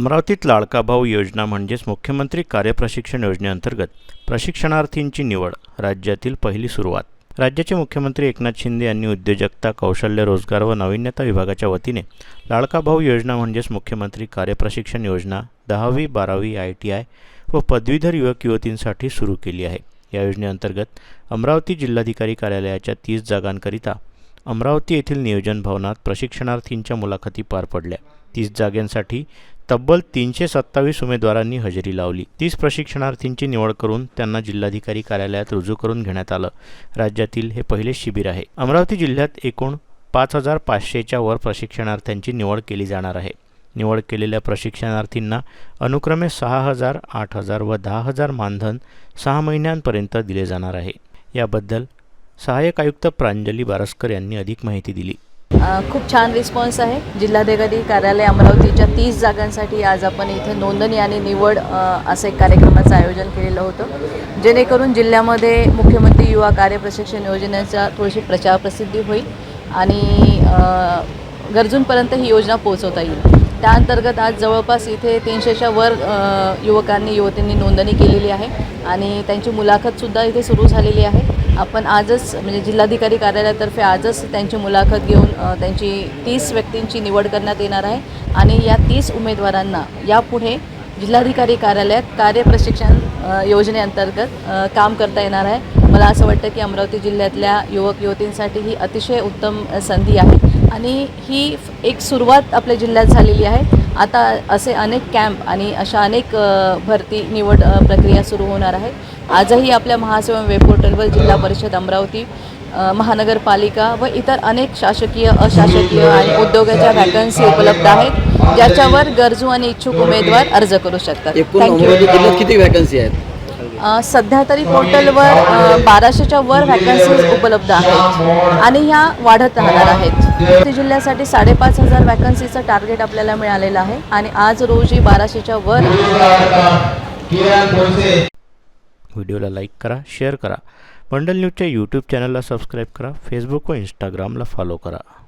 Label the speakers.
Speaker 1: अमरावतीत लाडका भाऊ योजना म्हणजेच मुख्यमंत्री कार्यप्रशिक्षण योजनेअंतर्गत प्रशिक्षणार्थींची निवड राज्यातील पहिली सुरुवात. राज्याचे मुख्यमंत्री एकनाथ शिंदे यांनी उद्योजकता कौशल्य रोजगार व नाविन्यता विभागाच्या वतीने लाडका भाऊ योजना म्हणजेच मुख्यमंत्री कार्यप्रशिक्षण योजना दहावी बारावी आय टी आय व पदवीधर युवक युवतींसाठी सुरू केली आहे. या योजनेअंतर्गत अमरावती जिल्हाधिकारी कार्यालयाच्या तीस जागांकरिता अमरावती येथील नियोजन भवनात प्रशिक्षणार्थींच्या मुलाखती पार पडल्या. तीस जागांसाठी तब्बल तीनशे सत्तावीस उमेदवारांनी हजेरी लावली. तीस प्रशिक्षणार्थींची निवड करून त्यांना जिल्हाधिकारी कार्यालयात रुजू करून घेण्यात आलं. राज्यातील हे पहिले शिबिर आहे. अमरावती जिल्ह्यात एकूण पाच हजार पाचशेच्या वर प्रशिक्षणार्थ्यांची निवड केली जाणार आहे. निवड केलेल्या प्रशिक्षणार्थींना अनुक्रमे सहा हजार आठ हजार व दहा हजार मानधन सहा महिन्यांपर्यंत दिले जाणार आहे. याबद्दल सहाय्यक आयुक्त प्रांजली बारस्कर यांनी अधिक माहिती दिली.
Speaker 2: खूप छान रिस्पॉन्स आहे. जिल्हाधिकारी कार्यालय अमरावतीच्या तीस जागांसाठी आज आपण इथे नोंदणी आणि निवड असं एक कार्यक्रमाचं आयोजन केलेलं होतं. जेणेकरून जिल्ह्यामध्ये मुख्यमंत्री युवा कार्यप्रशिक्षण योजनेचा थोडीशी प्रचार प्रसिद्धी होईल आणि गरजूंपर्यंत ही योजना पोहोचवता येईल. त्या अंतर्गत आज जवळपास इथे तीनशेच्या वर युवकांनी युवतींनी नोंदणी केलेली आहे आणि त्यांची मुलाखतसुद्धा इथे सुरू झालेली आहे. आपण आजच म्हणजे जिल्हाधिकारी कार्यालयातर्फे आजच त्यांची मुलाखत घेऊन त्यांची तीस व्यक्तींची निवड करण्यात येणार आहे. आणि या तीस उमेदवारांना यापुढे जिल्हाधिकारी कार्यालयात कार्यप्रशिक्षण प्रशिक्षण योजनेअंतर्गत काम करता येणार आहे. मला असं वाटतं की अमरावती जिल्ह्यातल्या युवक युवतींसाठी ही अतिशय उत्तम संधी आहे. आणि ही एक सुरुवात आपल्या जिल्ह्यात झालेली आहे. आता असे अनेक कॅम्प आणि अशा अनेक भरती निवड प्रक्रिया सुरू होणार आहे. आजही आपल्या महासेवा वेब पोर्टलवर जिल्हा परिषद अमरावती महानगरपालिका व इतर अनेक शासकीय अशासकीय आणि उद्योगाच्या वॅकन्सी उपलब्ध आहेत ज्याच्यावर गरजू आणि इच्छुक उमेदवार अर्ज करू शकतात.
Speaker 3: एकूण
Speaker 2: थँक्यू
Speaker 3: किती व्हॅकन्सी आहेत?
Speaker 2: सध्या तरी पोर्टलवर बाराशेच्या वर व्हॅकन्सीज उपलब्ध आहेत आणि ह्या वाढत राहणार आहेत. जिल्ह्यासाठी साडेपाच हजार व्हॅकन्सीचं टार्गेट आपल्याला मिळालेलं आहे आणि आज रोजी बाराशेच्या वर
Speaker 1: व्हिडिओला लाईक करा शेअर करा. मंडल न्यूजच्या यूट्यूब चॅनलला सबस्क्राईब करा फेसबुक व इंस्टाग्रामला फॉलो करा.